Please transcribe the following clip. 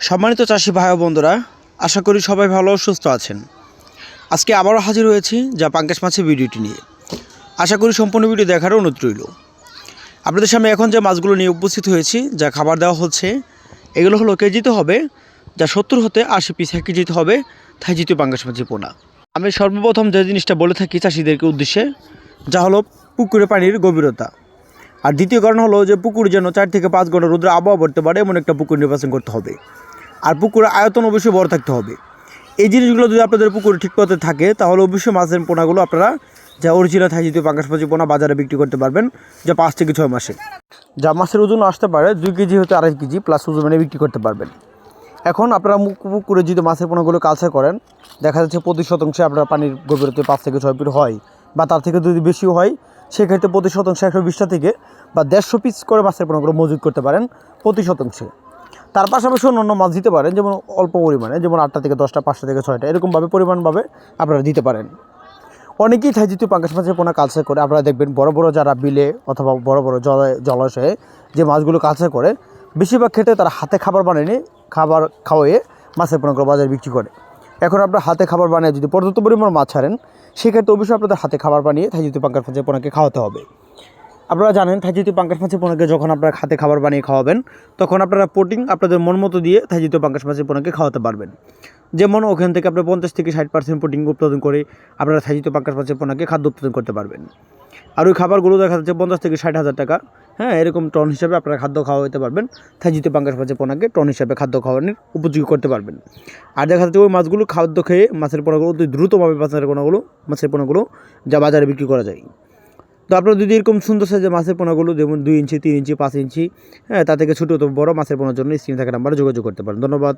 সম্মানিত চাষি ভাই বন্ধুরা, আশা করি সবাই ভালো সুস্থ আছেন। আজকে আবারও হাজির হয়েছি যা পাঙ্কাশ মাছের ভিডিওটি নিয়ে। আশা করি সম্পূর্ণ ভিডিও দেখার অনুরোধ রইল। আপনাদের সামনে এখন যে মাছগুলো নিয়ে উপস্থিত হয়েছি, যা খাবার দেওয়া হচ্ছে, এগুলো হলো কেজিতে হবে, যা সত্তর হতে আশি পিস এক কেজিতে হবে, তাই জিতে পাঙ্কাশ মাছের পোনা। আমি সর্বপ্রথম যে জিনিসটা বলে থাকি চাষিদেরকে উদ্দেশ্যে, যা হলো পুকুরে পানির গভীরতা। আর দ্বিতীয় কারণ হলো যে পুকুর যেন চার থেকে পাঁচ ঘণ্টা রোদ্রে আবহাওয়া পড়তে পারে, এমন একটা পুকুর নির্বাচন করতে হবে। আর পুকুরের আয়তন অবশ্যই বড় থাকতে হবে। এই জিনিসগুলো যদি আপনাদের পুকুরে ঠিক পথে থাকে, তাহলে অবশ্যই মাছের পোনাগুলো আপনারা যা অরিজিনাল থাকে যদি পাঙ্কাশ মাছের পোনা বাজারে বিক্রি করতে পারবেন, যা পাঁচ থেকে ছয় মাসে। যা মাছের ওজন আসতে পারে দুই কেজি হতে আড়াই কেজি প্লাস ওজন বিক্রি করতে পারবেন। এখন আপনারা পুকুরে যদি মাছের পোনাগুলো কালচার করেন, দেখা যাচ্ছে প্রতি শতাংশে আপনার পানির গভীরতা পাঁচ থেকে ছয় ফিট হয়, বা তার থেকে যদি বেশিও হয়, সেক্ষেত্রে প্রতি শতাংশে একশো বিশটা থেকে বা দেড়শো পিস করে মাছের পোনাগুলো মজুত করতে পারেন প্রতি শতাংশে। তার পাশাপাশি অন্য মাছ দিতে পারেন, যেমন অল্প পরিমাণে, যেমন আটটা থেকে দশটা, পাঁচটা থেকে ছয়টা, এরকমভাবে পরিমাণভাবে আপনারা দিতে পারেন। অনেকেই থাই যেহেতু পাঙ্কাশ মাছের পোনা কালচার করে, আপনারা দেখবেন বড় বড় যারা বিলে অথবা বড় বড় জল জলাশয়ে যে মাছগুলো কালচার করে, বেশিরভাগ ক্ষেত্রে তারা হাতে খাবার বানিয়ে খাবার খাওয়াইয়ে মাছের পোনাগুলো বাজারে বিক্রি করে। এখন আপনার হাতে খাবার বানিয়ে যদি পর্যাপ্ত পরিমাণ মাছ ছাড়েন, সেক্ষেত্রে অবশ্যই আপনাদের হাতে খাবার বানিয়ে থাই যেহেতু পাঙ্কাশ মাছের পোনাকে খাওয়াতে হবে। আপনারা জানেন থাইজিত পাঙ্কাশ মাছের পোনাকে যখন আপনারা খাতে খাবার বানিয়ে খাওয়াবেন, তখন আপনারা প্রোটিন আপনাদের মন মতো দিয়ে থাইজিত পাঙ্কাশ মাছের পোনাকে খাওয়াতে পারবেন। যেমন ওখান থেকে আপনার পঞ্চাশ থেকে ষাট পার্সেন্ট প্রোটিন উৎপাদন করে আপনারা থাইজিত পাঙ্কাশ মাছের পোনাকে খাদ্য উৎপাদন করতে পারবেন। আর ওই খাবারগুলো দেখা যাচ্ছে পঞ্চাশ থেকে ষাট হাজার টাকা হ্যাঁ এরকম টন হিসাবে আপনারা খাদ্য খাওয়া খাওয়াতে পারবেন থাইজিত পাঙ্কাশ মাছের পোনাকে টন হিসাবে খাদ্য খাওয়ানোর উপযোগী করতে পারবেন। আর দেখা যাচ্ছে ওই মাছগুলো খাদ্য খেয়ে মাছের পোনাগুলো অতি দ্রুতভাবে মাছের পোনাগুলো মাছের পোনাগুলো যা বাজারে বিক্রি করা যায়। তো আপনারা যদি এরকম সুন্দর সাইজের মাছের পোনাগুলো যেমন দুই ইঞ্চি, তিন ইঞ্চি, পাঁচ ইঞ্চি হ্যাঁ তা থেকে ছোটো, তো বড় মাছের পোনার জন্য স্ক্রিনে থাকা নাম্বারে যোগাযোগ করতে পারেন। ধন্যবাদ।